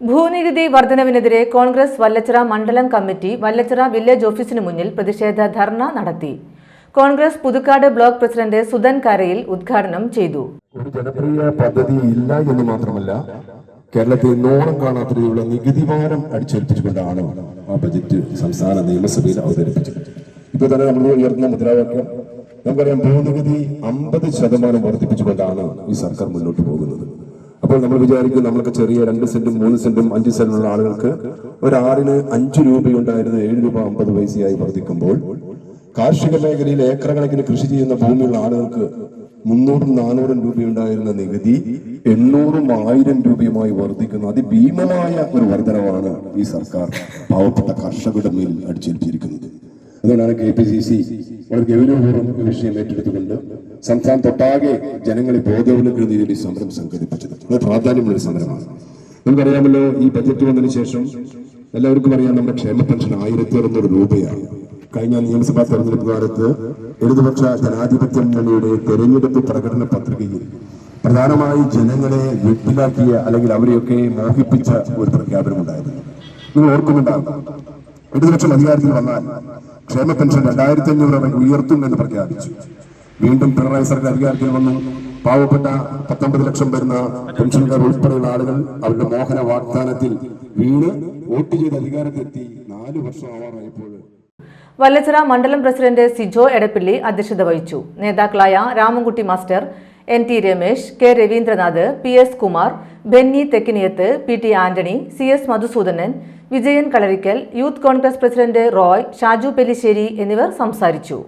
ഭൂനികുതി വർധനവിനെതിരെ കോൺഗ്രസ് വല്ലച്ചിറ മണ്ഡലം committee Vallachira village ഓഫീസിന് മുന്നിൽ പ്രതിഷേധ ധർണ നടത്തി. കോൺഗ്രസ് പുതുക്കാട് ബ്ലോക്ക് പ്രസിഡന്റ് സുധൻ കരയിൽ ഉദ്ഘാടനം ചെയ്തു. ഒരു ജനപ്രിയ പദ്ധതി ഇല്ല എന്ന് മാത്രമല്ല കേരളത്തിൽ നോളം കാണാത്ത രീതിയിലുള്ള നികുതി ഭാരം അടിച്ചേൽപ്പിച്ചുകൊണ്ടാണ് ആ ബജറ്റ് സംസ്ഥാന നിയമസഭയിൽ അവതരിപ്പിച്ചത്. ഇപ്പൊ തന്നെ നമ്മൾ ഉയർന്ന മുദ്രാവാക്യം. നമുക്കറിയാം ഭൂനികുതി അമ്പത് ശതമാനം വർദ്ധിപ്പിച്ചുകൊണ്ടാണ് ഈ സർക്കാർ മുന്നോട്ട് പോകുന്നത്. അപ്പോൾ നമ്മൾ വിചാരിക്കും നമ്മൾക്ക് ചെറിയ രണ്ട് സെന്റും മൂന്ന് സെന്റും അഞ്ച് സെന്റുള്ള ആളുകൾക്ക് ഒരു ആറിന് അഞ്ച് രൂപയുണ്ടായിരുന്നത് ഏഴ് രൂപ അമ്പത് പൈസയായി വർദ്ധിക്കുമ്പോൾ കാർഷിക മേഖലയിൽ ഏക്കറകണക്കിന് കൃഷി ചെയ്യുന്ന ഭൂമിയുള്ള ആളുകൾക്ക് മുന്നൂറും നാനൂറും രൂപയുണ്ടായിരുന്ന നികുതി എണ്ണൂറും ആയിരം രൂപയുമായി വർദ്ധിക്കുന്ന. അതിഭീമമായ ഒരു വർധനവാണ് ഈ സർക്കാർ പാവപ്പെട്ട കർഷകരുടെ മേൽ അടിച്ചേൽപ്പിച്ചിരിക്കുന്നത്. അതുകൊണ്ടാണ് കെ പി സി സി വളരെ ഗൗരവപൂർവം വിഷയം ഏറ്റെടുത്തുകൊണ്ട് സംസ്ഥാനത്തൊട്ടാകെ ജനങ്ങളെ ബോധവൽക്കരിക്കുന്ന രീതിയിൽ സമരം സംഘടിപ്പിച്ചത്. അത് പ്രാധാന്യമുള്ള ഒരു സമരമാണ്. നമുക്കറിയാമല്ലോ ഈ ബജറ്റ് വന്നതിന് ശേഷം എല്ലാവർക്കും അറിയാം നമ്മുടെ ക്ഷേമ പെൻഷൻ ആയിരത്തി അറുന്നൂറ് രൂപയാണ്. കഴിഞ്ഞ നിയമസഭാ തെരഞ്ഞെടുപ്പ് കാലത്ത് ഇടതുപക്ഷ ജനാധിപത്യ മുന്നണിയുടെ തെരഞ്ഞെടുപ്പ് പ്രകടന പത്രികയിൽ പ്രധാനമായി ജനങ്ങളെ വെട്ടിലാക്കിയ അല്ലെങ്കിൽ അവരെയൊക്കെ മോഹിപ്പിച്ച ഒരു പ്രഖ്യാപനം ഉണ്ടായിരുന്നു. നിങ്ങൾ ഓർക്കുന്നുണ്ടാകും ഇടതുപക്ഷം അധികാരത്തിൽ വന്നാൽ ക്ഷേമ പെൻഷൻ രണ്ടായിരത്തി അഞ്ഞൂറ് ഉയർത്തും എന്ന് പ്രഖ്യാപിച്ചു. വീണ്ടും പിണറായി സർക്കാർ അധികാരത്തിൽ വന്നു. പാവപ്പെട്ട പത്തൊമ്പത് ലക്ഷം വരുന്ന പെൻഷൻകാർ ഉൾപ്പെടെയുള്ള ആളുകൾ അവരുടെ മോഹന വാഗ്ദാനത്തിൽ വീണ് വോട്ട് ചെയ്ത് അധികാരത്തെത്തി നാല് വർഷം ആവാറായപ്പോൾ. വല്ലച്ചിറ മണ്ഡലം പ്രസിഡന്റ് സിജോ എടപ്പിള്ളി അധ്യക്ഷത വഹിച്ചു. നേതാക്കളായ Ramankutty master N T Ramesh K Raveendranath P S Kumar Benny Thekkiniyath P T Antony C S Madhusoodanan Vijayan Kalarickal youth Congress president Roy Shaju Pellissery എന്നിവർ സംസാരിച്ചു.